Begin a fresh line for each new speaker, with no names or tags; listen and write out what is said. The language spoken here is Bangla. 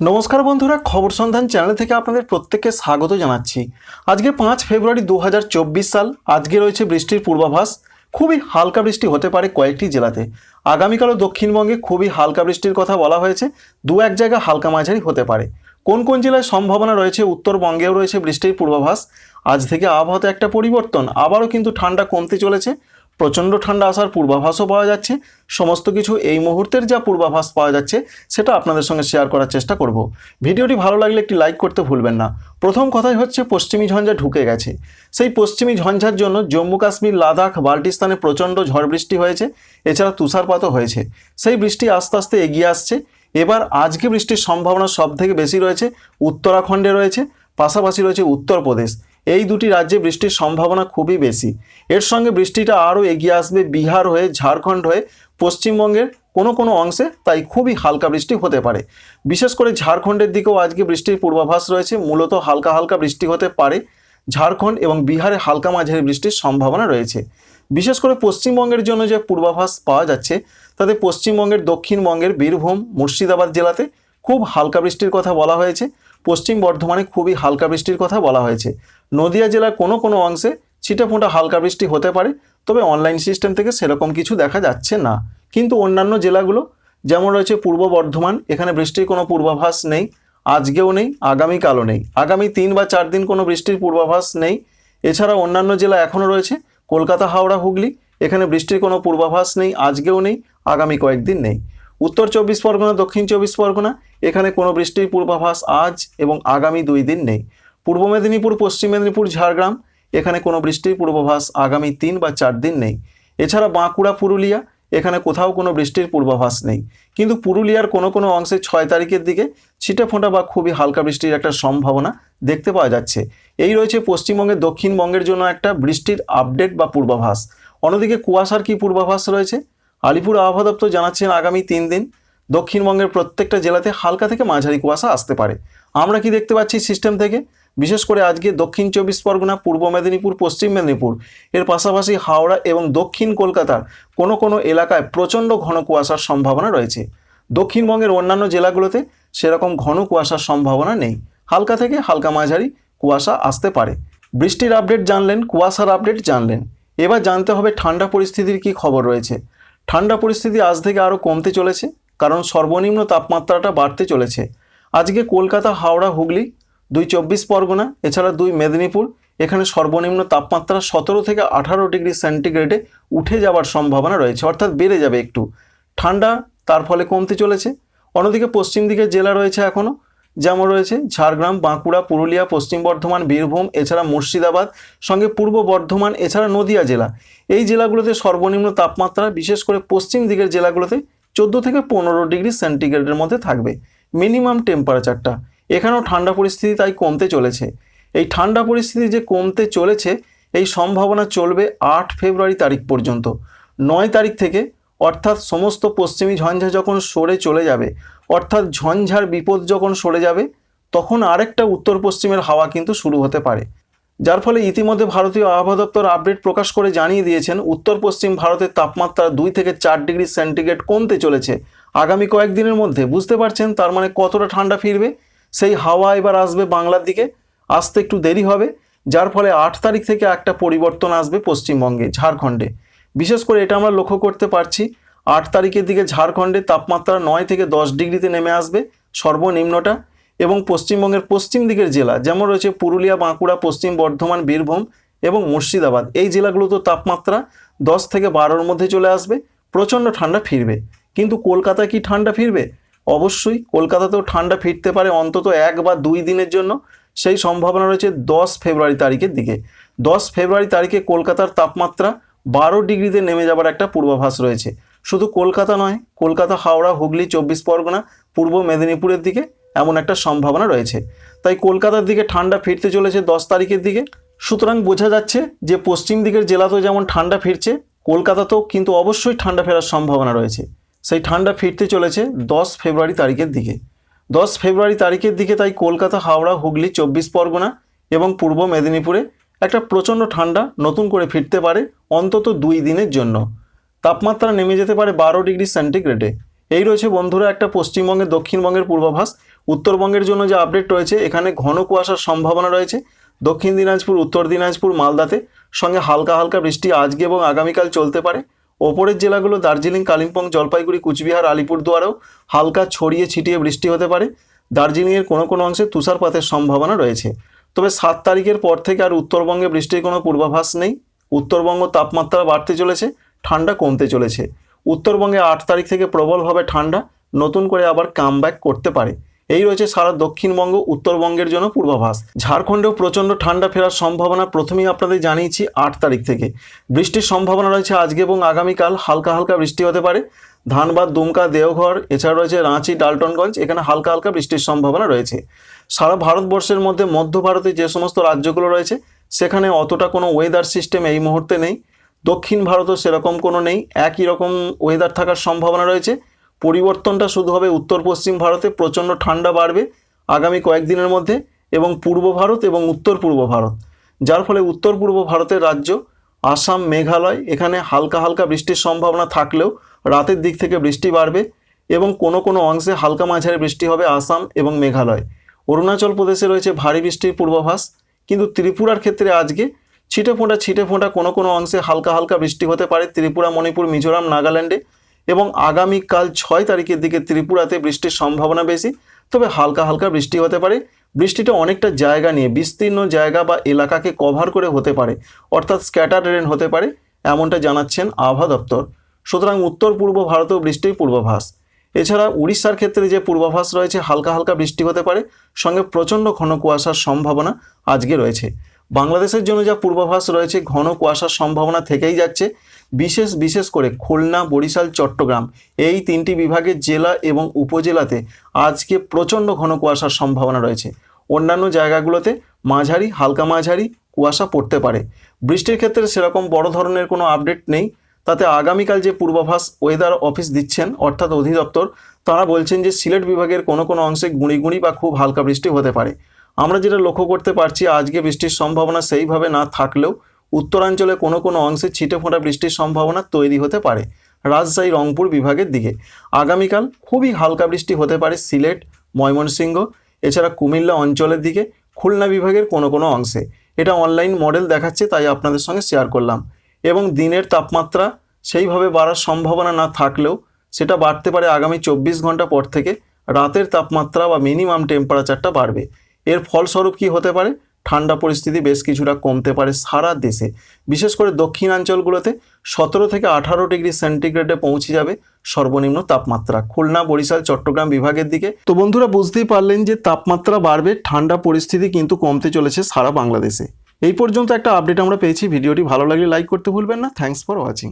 নমস্কার বন্ধুরা, খবর সন্ধান চ্যানেল থেকে আপনাদের প্রত্যেককে স্বাগত জানাচ্ছি। আজকে পাঁচ ফেব্রুয়ারি দু হাজার চব্বিশ সাল, আজকে রয়েছে বৃষ্টির পূর্বাভাস। খুবই হালকা বৃষ্টি হতে পারে কয়েকটি জেলাতে। আগামীকালও দক্ষিণবঙ্গে খুবই হালকা বৃষ্টির কথা বলা হয়েছে। দু এক জায়গা হালকা মাঝারি হতে পারে। কোন কোন জেলায় সম্ভাবনা রয়েছে, উত্তরবঙ্গেও রয়েছে বৃষ্টির পূর্বাভাস। আজ থেকে আবহাওয়াতে একটা পরিবর্তন, আবারও কিন্তু ঠান্ডা কমতে চলেছে। প্রচণ্ড ঠান্ডা আসার পূর্বাভাসও পাওয়া যাচ্ছে। সমস্ত কিছু এই মুহূর্তের যা পূর্বাভাস পাওয়া যাচ্ছে, সেটা আপনাদের সঙ্গে শেয়ার করার চেষ্টা করব। ভিডিওটি ভালো লাগলে একটি লাইক করতে ভুলবেন না। প্রথম কথাই হচ্ছে, পশ্চিমী ঝঞ্ঝা ঢুকে গেছে। সেই পশ্চিমী ঝঞ্ঝার জন্য জম্মু কাশ্মীর, লাদাখ, বাল্টিস্তানে প্রচণ্ড ঝড় বৃষ্টি হয়েছে। এছাড়া তুষারপাতও হয়েছে। সেই বৃষ্টি আস্তে আস্তে এগিয়ে আসছে। এবার আজকে বৃষ্টির সম্ভাবনা সব থেকে বেশি রয়েছে, উত্তরাখণ্ডে রয়েছে, পাশাপাশি রয়েছে উত্তরপ্রদেশ। এই দুটি রাজ্যে বৃষ্টির সম্ভাবনা খুবই বেশি। এর সঙ্গে বৃষ্টিটা আরও এগিয়ে আসবে বিহার হয়ে, ঝাড়খণ্ড হয়ে, পশ্চিমবঙ্গের কোনো কোনো অংশে, তাই খুবই হালকা বৃষ্টি হতে পারে। বিশেষ করে ঝাড়খণ্ডের দিকেও আজকে বৃষ্টির পূর্বাভাস রয়েছে, মূলত হালকা হালকা বৃষ্টি হতে পারে ঝাড়খণ্ড এবং বিহারে হালকা মাঝারি বৃষ্টির সম্ভাবনা রয়েছে। বিশেষ করে পশ্চিমবঙ্গের জন্য যে পূর্বাভাস পাওয়া যাচ্ছে, তাতে পশ্চিমবঙ্গের দক্ষিণবঙ্গের বীরভূম, মুর্শিদাবাদ জেলাতে খুব হালকা বৃষ্টির কথা বলা হয়েছে। পশ্চিম বর্ধমানে খুবই হালকা বৃষ্টির কথা বলা হয়েছে। নদিয়া জেলার কোনো কোনো অংশে ছিটেফোঁটা হালকা বৃষ্টি হতে পারে, তবে অনলাইন সিস্টেম থেকে সেরকম কিছু দেখা যাচ্ছে না। কিন্তু অন্যান্য জেলাগুলো, যেমন রয়েছে পূর্ব বর্ধমান, এখানে বৃষ্টির কোনো পূর্বাভাস নেই, আজকেও নেই, আগামীকালও নেই। আগামী তিন বা চার দিন কোনো বৃষ্টির পূর্বাভাস নেই। এছাড়া অন্যান্য জেলা এখনও রয়েছে, কলকাতা, হাওড়া, হুগলি, এখানে বৃষ্টির কোনো পূর্বাভাস নেই, আজকেও নেই, আগামী কয়েকদিন নেই। উত্তর চব্বিশ পরগনা, দক্ষিণ চব্বিশ পরগনা, এখানে কোনো বৃষ্টির পূর্বাভাস আজ এবং আগামী দুই দিন নেই। পূর্ব মেদিনীপুর, পশ্চিম মেদিনীপুর, ঝাড়গ্রাম, এখানে কোনো বৃষ্টির পূর্বাভাস আগামী তিন বা চার দিন নেই। এছাড়া বাঁকুড়া, পুরুলিয়া, এখানে কোথাও কোনো বৃষ্টির পূর্বাভাস নেই। কিন্তু পুরুলিয়ার কোনো কোনো অংশে ছয় তারিখের দিকে ছিটে ফোঁটা বা খুবই হালকা বৃষ্টির একটা সম্ভাবনা দেখতে পাওয়া যাচ্ছে। এই রয়েছে পশ্চিমবঙ্গের দক্ষিণবঙ্গের জন্য একটা বৃষ্টির আপডেট বা পূর্বাভাস। অন্যদিকে কুয়াশার কি পূর্বাভাস রয়েছে? আলিপুর আবহাওয়া দপ্তর জানাচ্ছেন আগামী তিন দিন দক্ষিণবঙ্গের প্রত্যেকটা জেলাতে হালকা থেকে মাঝারি কুয়াশা আসতে পারে। আমরা কি দেখতে পাচ্ছি সিস্টেম থেকে? বিশেষ করে আজকে দক্ষিণ চব্বিশ পরগনা, পূর্ব মেদিনীপুর, পশ্চিম মেদিনীপুর। এর পাশাপাশি হাওড়া এবং দক্ষিণ কলকাতার কোনো কোনো এলাকায় প্রচণ্ড ঘন কুয়াশার সম্ভাবনা রয়েছে। দক্ষিণবঙ্গের অন্যান্য জেলাগুলোতে সেরকম ঘন কুয়াশার সম্ভাবনা নেই। হালকা থেকে হালকা মাঝারি কুয়াশা আসতে পারে। বৃষ্টির আপডেট জানলেন, কুয়াশার আপডেট জানলেন। এবার জানতে হবে ঠান্ডা পরিস্থিতির কি খবর রয়েছে। ঠান্ডা পরিস্থিতি আজ থেকে আরও কমতে চলেছে, কারণ সর্বনিম্ন তাপমাত্রাটা বাড়তে চলেছে। আজকে কলকাতা, হাওড়া, হুগলি, দুই চব্বিশ পরগনা, এছাড়া দুই মেদিনীপুর, এখানে সর্বনিম্ন তাপমাত্রা সতেরো থেকে আঠারো ডিগ্রি সেন্টিগ্রেডে উঠে যাওয়ার সম্ভাবনা রয়েছে, অর্থাৎ বেড়ে যাবে একটু। ঠান্ডা তার ফলে কমতে চলেছে। অন্যদিকে পশ্চিম দিকে জেলা রয়েছে এখনও যেমন রয়েছে ঝাড়গ্রাম, বাঁকুড়া, পুরুলিয়া, পশ্চিম বর্ধমান, বীরভূম, এছাড়া মুর্শিদাবাদ, সঙ্গে পূর্ব বর্ধমান, এছাড়া নদিয়া জেলা। এই জেলাগুলোতে সর্বনিম্ন তাপমাত্রা, বিশেষ করে পশ্চিম দিকের জেলাগুলোতে চোদ্দ থেকে পনেরো ডিগ্রি সেন্টিগ্রেডের মধ্যে থাকবে, মিনিমাম টেম্পারেচারটা এখানেও ঠান্ডা পরিস্থিতি তাই কমতে চলেছে। এই ঠান্ডা পরিস্থিতি যে কমতে চলেছে, এই সম্ভাবনা চলবে আট ফেব্রুয়ারি তারিখ পর্যন্ত। নয় তারিখ থেকে অর্থাৎ সমস্ত পশ্চিমী ঝঞ্ঝা যখন সরে চলে যাবে অর্থাৎ ঝঞ্ঝার বিপদ যখন সরে যাবে, তখন আরেকটা উত্তর পশ্চিমের হাওয়া কিন্তু শুরু হতে পারে। যার ফলে ইতিমধ্যে ভারতীয় আবহাওয়া দপ্তর আপডেট প্রকাশ করে জানিয়ে দিয়েছেন, উত্তর পশ্চিম ভারতের তাপমাত্রা দুই থেকে চার ডিগ্রি সেন্টিগ্রেড কমতে চলেছে আগামী কয়েকদিনের মধ্যে। বুঝতে পারছেন তার মানে কতটা ঠান্ডা ফিরবে? সেই হাওয়া এবার আসবে বাংলার দিকে। আসতে একটু দেরি হবে, যার ফলে আট তারিখ থেকে একটা পরিবর্তন আসবে পশ্চিমবঙ্গে, ঝাড়খণ্ডে। বিশেষ করে এটা আমরা লক্ষ্য করতে পারছি। আট তারিখের দিকে ঝাড়খণ্ডে তাপমাত্রা নয় থেকে দশ ডিগ্রিতে নেমে আসবে, সর্বনিম্নটা। এবং পশ্চিমবঙ্গের পশ্চিম দিকের জেলা, যেমন রয়েছে পুরুলিয়া, বাঁকুড়া, পশ্চিম বর্ধমান, বীরভূম এবং মুর্শিদাবাদ, এই জেলাগুলোতে তাপমাত্রা দশ থেকে বারোর মধ্যে চলে আসবে, প্রচণ্ড ঠান্ডা ফিরবে। কিন্তু কলকাতায় কি ঠান্ডা ফিরবে? অবশ্যই, কলকাতাতেও ঠান্ডা ফিরতে পারে অন্তত এক বা দুই দিনের জন্য, সেই সম্ভাবনা রয়েছে দশ ফেব্রুয়ারি তারিখের দিকে। দশ ফেব্রুয়ারি তারিখে কলকাতার তাপমাত্রা বারো ডিগ্রিতে নেমে যাবার একটা পূর্বাভাস রয়েছে। শুধু কলকাতা নয়, কলকাতা, হাওড়া, হুগলি, চব্বিশ পরগনা, পূর্ব মেদিনীপুরের দিকে এমন একটা সম্ভাবনা রয়েছে। তাই কলকাতার দিকে ঠান্ডা ফিরতে চলেছে দশ তারিখের দিকে। সুতরাং বোঝা যাচ্ছে যে পশ্চিম দিকের জেলাতেও যেমন ঠান্ডা ফিরছে, কলকাতাতেও কিন্তু অবশ্যই ঠান্ডা ফেরার সম্ভাবনা রয়েছে। সেই ঠান্ডা ফিরতে চলেছে দশ ফেব্রুয়ারি তারিখের দিকে। দশ ফেব্রুয়ারি তারিখের দিকে তাই কলকাতা, হাওড়া, হুগলি, চব্বিশ পরগনা এবং পূর্ব মেদিনীপুরে একটা প্রচণ্ড ঠান্ডা নতুন করে ফিরতে পারে অন্তত দুই দিনের জন্য। তাপমাত্রা নেমে যেতে পারে বারো ডিগ্রি সেন্টিগ্রেডে। এই রয়েছে বন্ধুরা একটা পশ্চিমবঙ্গের, দক্ষিণবঙ্গের পূর্বাভাস। উত্তরবঙ্গের জন্য যে আপডেট রয়েছে, এখানে ঘন কুয়াশার সম্ভাবনা রয়েছে। দক্ষিণ দিনাজপুর, উত্তর দিনাজপুর, মালদাতে সঙ্গে হালকা হালকা বৃষ্টি আজকে এবং আগামীকাল চলতে পারে। ওপরের জেলাগুলো দার্জিলিং, কালিম্পং, জলপাইগুড়ি, কুচবিহার, আলিপুরদুয়ারেও হালকা ছড়িয়ে ছিটিয়ে বৃষ্টি হতে পারে। দার্জিলিংয়ের কোনো কোনো অংশে তুষারপাতের সম্ভাবনা রয়েছে। তবে সাত তারিখের পর থেকে আর উত্তরবঙ্গে বৃষ্টির কোনো পূর্বাভাস নেই। উত্তরবঙ্গ তাপমাত্রা বাড়তে চলেছে। ঠান্ডা কমতে চলেছে। উত্তরবঙ্গে আট তারিখ থেকে প্রবলভাবে ঠান্ডা, নতুন করে আবার কামব্যাক করতে পারে। এই রয়েছে সারা দক্ষিণবঙ্গ, উত্তরবঙ্গের জন্য পূর্বাভাস। ঝাড়খণ্ডেও প্রচণ্ড ঠান্ডা ফেরার সম্ভাবনা প্রথমেই আপনাদের জানিয়েছি আট তারিখ থেকে। বৃষ্টির সম্ভাবনা রয়েছে আজকে এবং আগামীকাল, হালকা হালকা বৃষ্টি হতে পারে। ধানবাদ, দুমকা, দেওঘর, এছাড়া রয়েছে রাঁচি, ডালটনগঞ্জ, এখানে হালকা হালকা বৃষ্টির সম্ভাবনা রয়েছে। সারা ভারতবর্ষের মধ্যে মধ্য ভারতে যে সমস্ত রাজ্যগুলো রয়েছে, সেখানে অতটা কোনো ওয়েদার সিস্টেম এই মুহূর্তে নেই। দক্ষিণ ভারতও সেরকম কোনো নেই, একই রকম ওয়েদার থাকার সম্ভাবনা রয়েছে। পরিবর্তনটা শুধু হবে উত্তর পশ্চিম ভারতে, প্রচণ্ড ঠান্ডা বাড়বে আগামী কয়েকদিনের মধ্যে, এবং পূর্ব ভারত এবং উত্তর পূর্ব ভারত। যার ফলে উত্তর পূর্ব ভারতের রাজ্য, আসাম, মেঘালয়, এখানে হালকা হালকা বৃষ্টির সম্ভাবনা থাকলেও রাতের দিক থেকে বৃষ্টি বাড়বে এবং কোনো কোনো অংশে হালকা মাঝারি বৃষ্টি হবে আসাম এবং মেঘালয়। অরুণাচল প্রদেশে রয়েছে ভারী বৃষ্টির পূর্বাভাস, কিন্তু ত্রিপুরার ক্ষেত্রে আজকে ছিটে ফোঁটা ছিটে ফোঁটা কোনো কোনো অংশে হালকা হালকা বৃষ্টি হতে পারে ত্রিপুরা, মণিপুর, মিজোরাম, নাগাল্যান্ডে এবং আগামীকাল ছয় তারিখের দিকে ত্রিপুরাতে বৃষ্টির সম্ভাবনা বেশি। তবে হালকা হালকা বৃষ্টি হতে পারে। বৃষ্টিটা অনেকটা জায়গা নিয়ে, বিস্তীর্ণ জায়গা বা এলাকাকে কভার করে হতে পারে। অর্থাৎ স্ক্যাটার রেন হতে পারে, এমনটা জানাচ্ছেন আবহাওয়া দপ্তর। সুতরাং উত্তর, পূর্ব ভারতেও বৃষ্টির পূর্বাভাস। এছাড়া উড়িষ্যার ক্ষেত্রে যে পূর্বাভাস রয়েছে, হালকা হালকা বৃষ্টি হতে পারে। সঙ্গে প্রচণ্ড ঘন কুয়াশার সম্ভাবনা আজকে রয়েছে। বাংলাদেশের জন্য যা পূর্বাভাস রয়েছে, ঘন কুয়াশার সম্ভাবনা থেকেই যাচ্ছে। বিশেষ বিশেষ করে খুলনা, বরিশাল, চট্টগ্রাম এই তিনটি বিভাগের জেলা এবং উপজেলাতে আজকে প্রচণ্ড ঘন কুয়াশার সম্ভাবনা রয়েছে। অন্যান্য জায়গাগুলোতে মাঝারি, হালকা মাঝারি কুয়াশা পড়তে পারে। বৃষ্টির ক্ষেত্রে সেরকম বড় ধরনের কোনো আপডেট নেই। তাতে আগামীকাল যে পূর্বাভাস ওয়েদার অফিস দিচ্ছেন, অর্থাৎ অধিদপ্তর, তারা বলছেন যে সিলেট বিভাগের কোনো কোনো অংশে গুঁড়ি গুঁড়ি বা খুব হালকা বৃষ্টি হতে পারে। আমরা যেটা লক্ষ্য করতে পারছি, আজকে বৃষ্টির সম্ভাবনা সেইভাবে না থাকলেও উত্তরাঞ্চলে কোনো কোনো অংশে ছিটে ফোঁটা বৃষ্টির সম্ভাবনা তৈরি হতে পারে, রাজশাহী, রংপুর বিভাগের দিকে। আগামীকাল খুবই হালকা বৃষ্টি হতে পারে সিলেট, ময়মনসিংহ, এছাড়া কুমিল্লা অঞ্চলের দিকে, খুলনা বিভাগের কোনো কোনো অংশে। এটা অনলাইন মডেল দেখাচ্ছে, তাই আপনাদের সঙ্গে শেয়ার করলাম। এবং দিনের তাপমাত্রা সেইভাবে বাড়ার সম্ভাবনা না থাকলেও সেটা বাড়তে পারে আগামী চব্বিশ ঘণ্টা পর থেকে। রাতের তাপমাত্রা বা মিনিমাম টেম্পারেচারটা বাড়বে। এর ফলস্বরূপ কি হতে পারে? ঠান্ডা পরিস্থিতি বেশ কিছুটা কমতে পারে সারা দেশে। বিশেষ করে দক্ষিণাঞ্চলগুলোতে সতেরো থেকে আঠারো ডিগ্রি সেন্টিগ্রেডে পৌঁছে যাবে সর্বনিম্ন তাপমাত্রা। খুলনা, বরিশাল, চট্টগ্রাম বিভাগের দিকে। তো বন্ধুরা, বুঝতেই পারলেন যে তাপমাত্রা বাড়বে, ঠান্ডা পরিস্থিতি কিন্তু কমতে চলেছে সারা বাংলাদেশে। এই পর্যন্ত একটা আপডেট আমরা পেয়েছি। ভিডিওটি ভালো লাগলে লাইক করতে ভুলবেন না। Thanks for watching.